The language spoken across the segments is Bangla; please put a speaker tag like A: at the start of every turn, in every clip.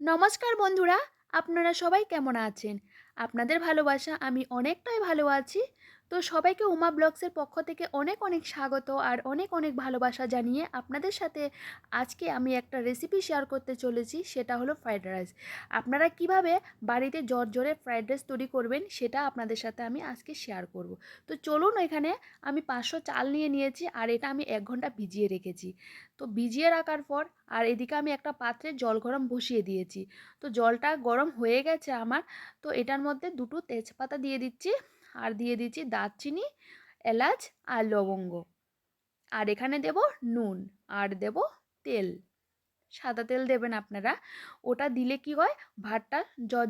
A: নমস্কার বন্ধুরা আপনারা সবাই কেমন আছেন? আপনাদের ভালোবাসা আমি অনেকটাই ভালো আছি। তো সবাইকে উমা ব্লগসের পক্ষ থেকে অনেক অনেক স্বাগত আর অনেক অনেক ভালোবাসা জানিয়ে আপনাদের সাথে আজকে আমি একটা রেসিপি শেয়ার করতে চলেছি, সেটা হলো ফ্রাইড রাইস আপনারা কীভাবে বাড়িতে জ্বর জ্বরে ফ্রাইড রাইস তৈরি করবেন, সেটা আপনাদের সাথে আমি আজকে শেয়ার করব। তো চলুন এখানে আমি পাঁচশো চাল নিয়ে নিয়েছি আর এটা আমি এক ঘণ্টা ভিজিয়ে রেখেছি। তো ভিজিয়ে রাখার পর আর এদিকে আমি একটা পাত্রে জল গরম বসিয়ে দিয়েছি। তো জলটা গরম হয়ে গেছে আমার, তো এটার মধ্যে দুটো তেজপাতা দিয়ে দিচ্ছি। আর দিয়ে দিচ্ছি দারচিনি, এলাচ আর লবঙ্গ। আর এখানে দেব নুন আর দেব তেল। সাদা তেল দেবেন আপনারা। ওটা দিলে কি হয়? ভাতটা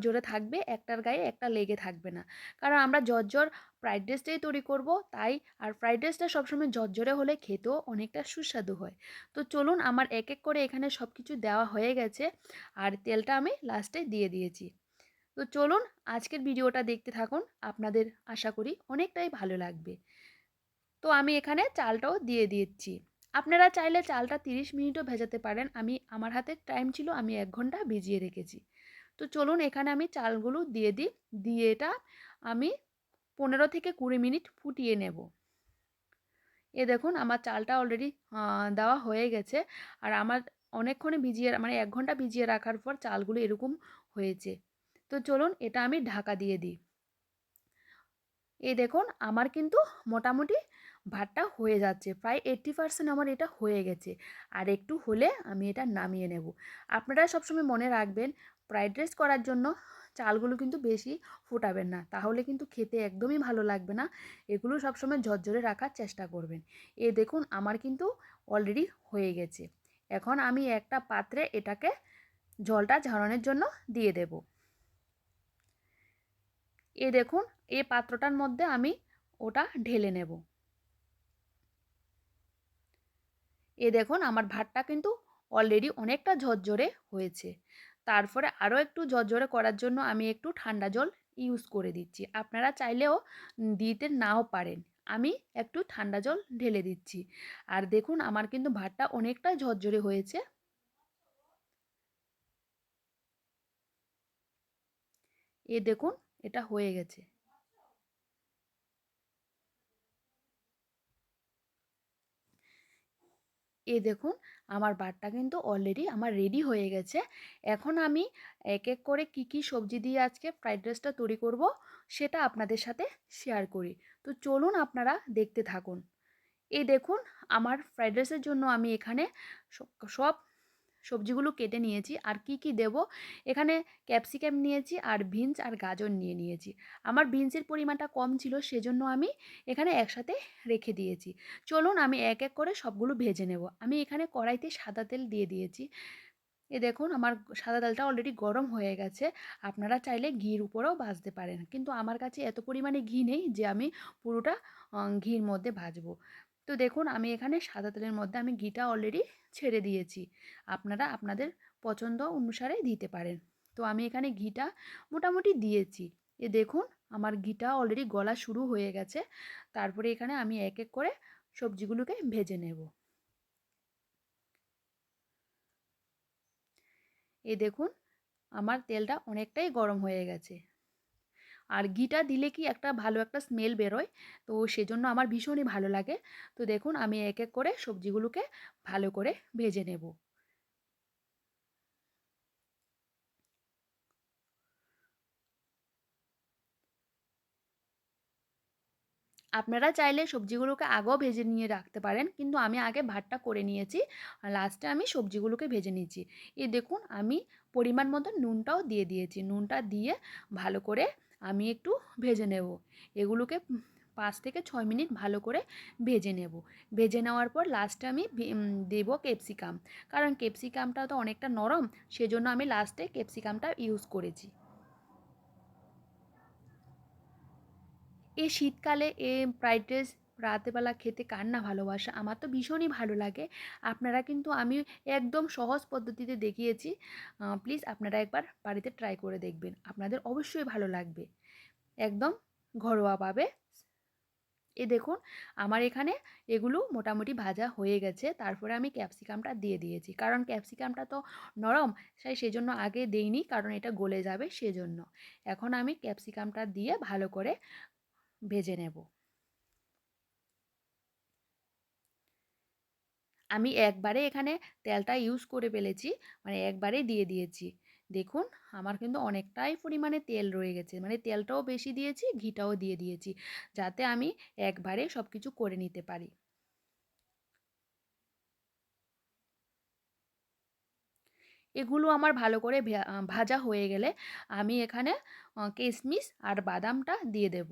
A: জ্বরে থাকবে, একটার গায়ে একটা লেগে থাকবে না। কারণ আমরা জ্বর ফ্রাইড রাইসটাই তৈরি করব, তাই আর ফ্রাইড রাইসটা সবসময় জ্বরে হলে খেতেও অনেকটা সুস্বাদু হয়। তো চলুন, আমার এক এক করে এখানে সব কিছু দেওয়া হয়ে গেছে। আর তেলটা আমি লাস্টে দিয়ে দিয়েছি। তো চলুন আজকের ভিডিওটা দেখতে থাকুন। আপনাদের আশা করি অনেকটাই ভালো লাগবে। তো আমি এখানে চালটাও দিয়ে দিচ্ছি। আপনারা চাইলে চালটা তিরিশ মিনিটও ভেজাতে পারেন। আমি, আমার হাতে টাইম ছিল, আমি এক ঘণ্টা ভিজিয়ে রেখেছি। তো চলুন এখানে আমি চালগুলো দিয়ে দিই। দিয়ে এটা আমি পনেরো থেকে কুড়ি মিনিট ফুটিয়ে নেব। এ দেখুন, আমার চালটা অলরেডি দেওয়া হয়ে গেছে। আর আমার অনেকক্ষণে ভিজিয়ে মানে এক ঘণ্টা ভিজিয়ে রাখার পর চালগুলো এরকম হয়েছে। তো চলুন এটা আমি ঢাকা দিয়ে দিই। এই দেখুন, আমার কিন্তু মোটামুটি ভাতটা হয়ে যাচ্ছে, প্রায় এইট্টি পারসেন্ট আমার এটা হয়ে গেছে। আর একটু হলে আমি এটা নামিয়ে নেব। আপনারা সবসময় মনে রাখবেন ফ্রাইড রাইস করার জন্য চালগুলো কিন্তু বেশি ফোটাবেন না, তাহলে কিন্তু খেতে একদমই ভালো লাগবে না। এগুলো সবসময় ঝরঝরে রাখার চেষ্টা করবেন। এ দেখুন, আমার কিন্তু অলরেডি হয়ে গেছে। এখন আমি একটা পাত্রে এটাকে জলটা ঝরানোর জন্য দিয়ে দেবো। এ দেখুন, এ পাত্রটার মধ্যে আমি ওটা ঢেলে নেব। এ দেখুন, আমার ভাতটা কিন্তু অলরেডি অনেকটা ঝরঝরে হয়েছে। তারপরে আরও একটু ঝরঝরে করার জন্য আমি একটু ঠান্ডা জল ইউজ করে দিচ্ছি। আপনারা চাইলেও দিতে নাও পারেন। আমি একটু ঠান্ডা জল ঢেলে দিচ্ছি। আর দেখুন, আমার কিন্তু ভাতটা অনেকটা ঝরঝরে হয়েছে। এ দেখুন এটা হয়ে গেছে। এ দেখুন, আমার বাটটা কিন্তু অলরেডি আমার রেডি হয়ে গেছে। এখন আমি এক এক করে কি কি সবজি দিয়ে আজকে ফ্রাইড রাইসটা তৈরি করব, সেটা আপনাদের সাথে শেয়ার করি। তো চলুন আপনারা দেখতে থাকুন। এই দেখুন, আমার ফ্রাইড রাইসের জন্য আমি এখানে সব সবজিগুলো কেটে নিয়েছি। আর কি কি দেব? এখানে ক্যাপসিকাম নিয়েছি আর বিনস আর গাজর নিয়ে নিয়েছি। আমার বিনসের পরিমাণটা কম ছিল সেজন্য আমি এখানে একসাথে রেখে দিয়েছি। চলুন আমি এক এক করে সবগুলো ভেজে নেব। আমি এখানে কড়াইতে সাদা তেল দিয়ে দিয়েছি। এ দেখুন আমার সাদা তেলটা অলরেডি গরম হয়ে গেছে। আপনারা চাইলে ঘির উপরেও ভাজতে পারেন। কিন্তু আমার কাছে এত পরিমাণে ঘি নেই যে আমি পুরোটা ঘির মধ্যে ভাজবো। তো দেখুন, আমি এখানে সাদা তেলের মধ্যে আমি ঘিটা অলরেডি ছেড়ে দিয়েছি। আপনারা আপনাদের পছন্দ অনুসারে দিতে পারেন। তো আমি এখানে ঘিটা মোটামুটি দিয়েছি। এ দেখুন, আমার ঘিটা অলরেডি গলা শুরু হয়ে গেছে। তারপরে এখানে আমি এক এক করে সবজিগুলোকে ভেজে নেব। এ দেখুন, আমার তেলটা অনেকটাই গরম হয়ে গেছে। আর ঘিটা দিলে কি একটা ভালো একটা স্মেল বেরোয়। তো সেজন্য আমার ভীষণই ভালো লাগে। তো দেখুন, আমি এক এক করে সবজিগুলোকে ভালো করে ভেজে নেব। আপনারা চাইলে সবজিগুলোকে আগেও ভেজে নিয়ে রাখতে পারেন, কিন্তু আমি আগে ভাতটা করে নিয়েছি আর লাস্টে আমি সবজিগুলোকে ভেজে নিয়েছি। এই দেখুন, আমি পরিমাণ মতো নুনটাও দিয়ে দিয়েছি। নুনটা দিয়ে ভালো করে আমি একটু ভেজে নেব। এগুলোকে পাঁচ থেকে ছয় মিনিট ভালো করে ভেজে নেব। ভেজে নেওয়ার পর লাস্টে আমি দেব ক্যাপসিকাম কারণ ক্যাপসিকামটা তো অনেকটা নরম, সেজন্য আমি লাস্টে ক্যাপসিকামটা ইউজ করেছি। এ শীতকালে এ ফ্রাইড রাইস রাতেবেলা খেতে কার না ভালোবাসা? আমার তো ভীষণই ভালো লাগে। আপনারা কিন্তু আমি একদম সহজ পদ্ধতিতে দেখিয়েছি। প্লিজ আপনারা একবার বাড়িতে ট্রাই করে দেখবেন। আপনাদের অবশ্যই ভালো লাগবে। একদম ঘরোয়াভাবে এ দেখুন, আমার এখানে এগুলো মোটামুটি ভাজা হয়ে গেছে। তারপরে আমি ক্যাপসিকামটা দিয়ে দিয়েছি। কারণ ক্যাপসিকামটা তো নরম, তাই সেজন্য আগে দেইনি, কারণ এটা গলে যাবে সেজন্য। এখন আমি ক্যাপসিকামটা দিয়ে ভালো করে ভেজে নেব। আমি একবারে এখানে তেলটা ইউজ করে ফেলেছি মানে একবারেই দিয়ে দিয়েছি। দেখুন, আমার কিন্তু অনেকটাই পরিমাণে তেল রয়ে গেছে মানে তেলটাও বেশি দিয়েছি, ঘিটাও দিয়ে দিয়েছি, যাতে আমি একবারে সব কিছু করে নিতে পারি। এগুলো আমার ভালো করে ভাজা হয়ে গেলে আমি এখানে কিশমিশ আর বাদামটা দিয়ে দেব।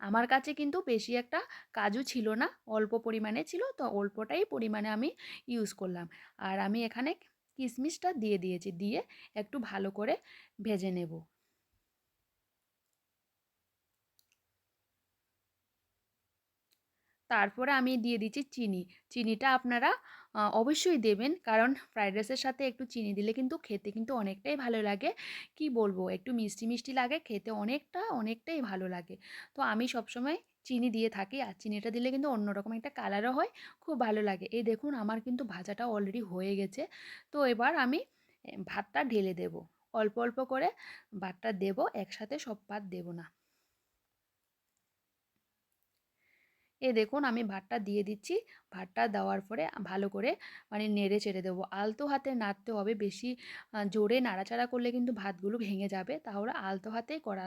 A: আমার কাছে কিন্তু বেশি একটা কাজু ছিল না, অল্প পরিমাণে ছিল, তো অল্পটাই পরিমাণে আমি ইউজ করলাম। আর আমি এখানে কিশমিশটা দিয়ে দিয়েছি, দিয়ে একটু ভালো করে ভেজে নেব। তারপরে আমি দিয়ে দিচ্ছি চিনি। চিনিটা আপনারা অবশ্যই দেবেন। কারণ ফ্রাইড রাইসের সাথে একটু চিনি দিলে কিন্তু খেতে কিন্তু অনেকটাই ভালো লাগে। কি বলব? একটু মিষ্টি মিষ্টি লাগে, খেতে অনেকটা, অনেকটাই ভালো লাগে। তো আমি সবসময় চিনি দিয়ে থাকি। আর চিনিটা দিলে কিন্তু অন্যরকম একটা কালারও হয়, খুব ভালো লাগে। এই দেখুন, আমার কিন্তু ভাজাটা অলরেডি হয়ে গেছে। তো এবার আমি ভাতটা ঢেলে দেব। অল্প অল্প করে ভাতটা দেব, একসাথে সব ভাত দেব না। এ দেখুন আমি ভাতটা দিয়ে দিচ্ছি। ভাতটা দেওয়ার পরে ভালো করে মানে নেড়ে চেড়ে দেবো। আলতো হাতে নাড়তে হবে। বেশি জোরে নাড়াচাড়া করলে কিন্তু ভাতগুলো ভেঙে যাবে। তাহলে আলতো হাতেই করা,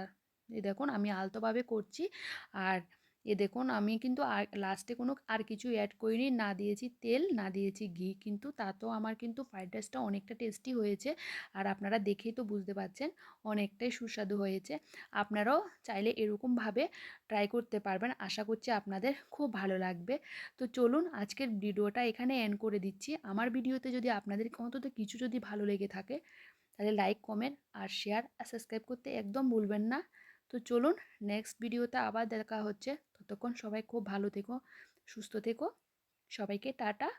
A: এ দেখুন আমি আলতোভাবে করছি। আর এ দেখুন, আমি কিন্তু আর লাস্টে কোনো আর কিছু অ্যাড করিনি। না দিয়েছি তেল, না দিয়েছি ঘি, কিন্তু তাতেও আমার কিন্তু ফ্রাইড রাইসটা অনেকটা টেস্টি হয়েছে। আর আপনারা দেখেই তো বুঝতে পারছেন, অনেকটাই সুস্বাদু হয়েছে। আপনারাও চাইলে এরকমভাবে ট্রাই করতে পারবেন। আশা করছি আপনাদের খুব ভালো লাগবে। তো চলুন, আজকের ভিডিওটা এখানে এন্ড করে দিচ্ছি। আমার ভিডিওতে যদি আপনাদের অন্তত কিছু যদি ভালো লেগে থাকে, তাহলে লাইক কমেন্ট আর শেয়ার আর সাবস্ক্রাইব করতে একদম ভুলবেন না। তো চলুন নেক্সট ভিডিওতে আবার দেখা হচ্ছে। ততক্ষণ সবাই খুব ভালো থেকো সুস্থ থেকো। সবাইকে টাটা।